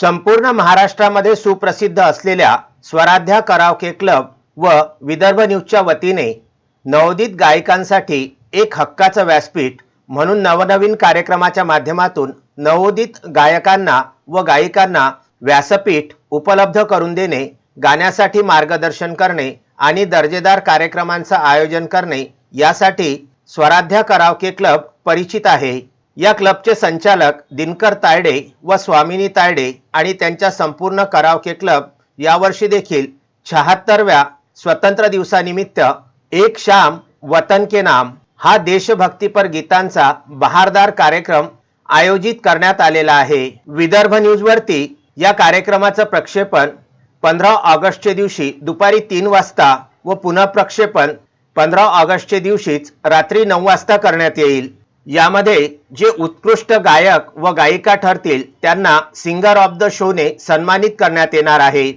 संपूर्ण महाराष्ट्रामध्ये सुप्रसिद्ध असलेल्या स्वराध्या करावके क्लब व विदर्भ न्यूजच्या वतीने नवोदित गायिकांसाठी एक हक्काचं व्यासपीठ म्हणून नवनवीन कार्यक्रमाच्या माध्यमातून नवोदित गायकांना व गायिकांना व्यासपीठ उपलब्ध करून देणे गाण्यासाठी मार्गदर्शन करणे आणि दर्जेदार कार्यक्रमांचं आयोजन करणे यासाठी स्वराध्या करावके क्लब परिचित आहे. या क्लबचे संचालक दिनकर तायडे व स्वामिनी तायडे आणि त्यांच्या संपूर्ण करावके क्लब यावर्षी देखील शहात्तरव्या स्वतंत्र दिवसानिमित्त एक शाम वतन के नाम हा देशभक्तीपर गीतांचा बहारदार कार्यक्रम आयोजित करण्यात आलेला आहे. विदर्भ न्यूजवरती या कार्यक्रमाचं प्रक्षेपण पंधरा ऑगस्टच्या दिवशी दुपारी तीन वाजता व पुनः प्रक्षेपण पंधरा ऑगस्टच्या दिवशीच रात्री नऊ वाजता करण्यात येईल. यामध्ये जे उत्कृष्ट गायक व गायिका ठरतील त्यांना सिंगर ऑफ द शोने सन्मानित करण्यात येणार आहे.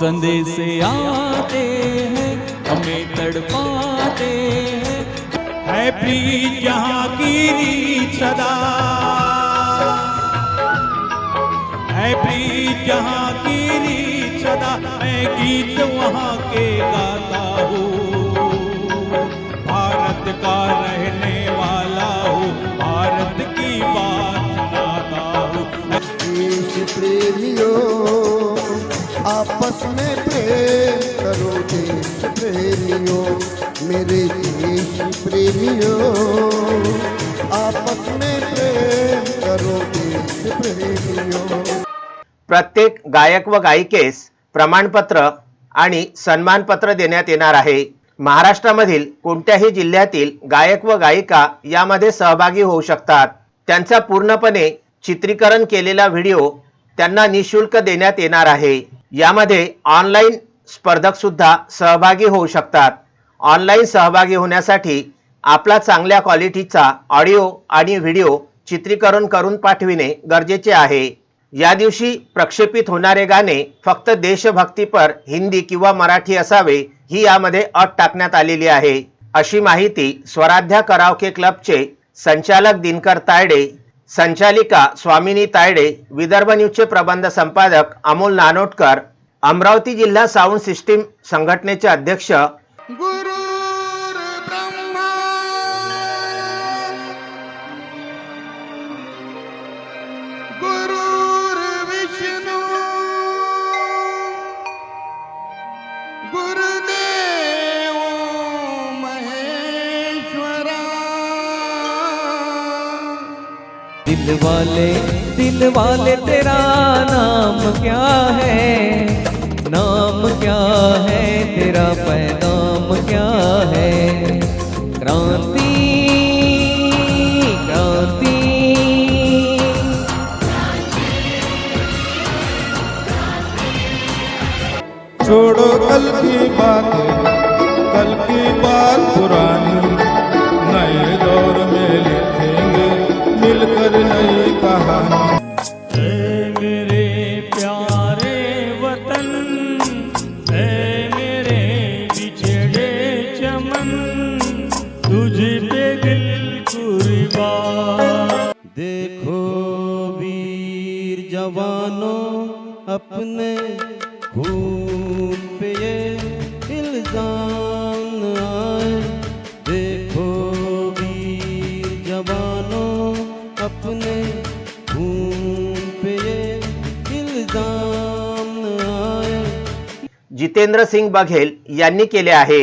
संदेश आते हैं। हमें तड़पाते। हैं प्रीत यहाँ की रीत सदा। है प्रीत यहाँ की रीत सदा। मैं गीत वहाँ के गाता हूँ। भारत का रहने वाला हूँ। भारत की बात सुनाता हूँ। प्रेमियों आपस में प्रेम करो देश प्रेमियों मेरे देश प्रेमियों। आपस में प्रेम करो देश प्रेमियों। प्रत्येक गायक व गायिकेस प्रमाणपत्र आणि सन्मानपत्र देण्यात येणार आहे. महाराष्ट्रामधील कोणत्याही जिल्ह्यातील गायक व गायिका यामध्ये सहभागी होऊ शकतात. त्यांचा पूर्णपणे चित्रीकरण केलेला व्हिडिओ त्यांना निशुल्क देण्यात येणार आहे. यामध्ये ऑनलाईन स्पर्धक सुद्धा सहभागी होऊ शकतात. ऑनलाईन सहभागी होण्यासाठी आपला चांगल्या क्वालिटीचा ऑडिओ आणि व्हिडिओ चित्रीकरण करून पाठविणे गरजेचे आहे. या दिवशी प्रक्षेपित होणारे गाणे फक्त देशभक्तीपर हिंदी किंवा मराठी असावे ही यामध्ये अट टाकण्यात आलेली आहे. अशी माहिती स्वराध्या करावके क्लबचे संचालक दिनकर तायडे संचालिका स्वामिनी तायडे विदर्भ न्यूजचे प्रबंध संपादक अमोल नानोटकर अमरावती जिल्हा साऊंड सिस्टीम संघटनेचे अध्यक्ष दिल वाले दिल वाले तेरा नाम क्या है? नाम क्या है तेरा पैगाम तुझ पे दिल देखो वीर जवानों अपने खून पे ये इल्ज़ाम आए। देखो वीर जवानों अपने खून पे ये इल्ज़ाम आए। जितेंद्र सिंग बघेल यांनी केले आहे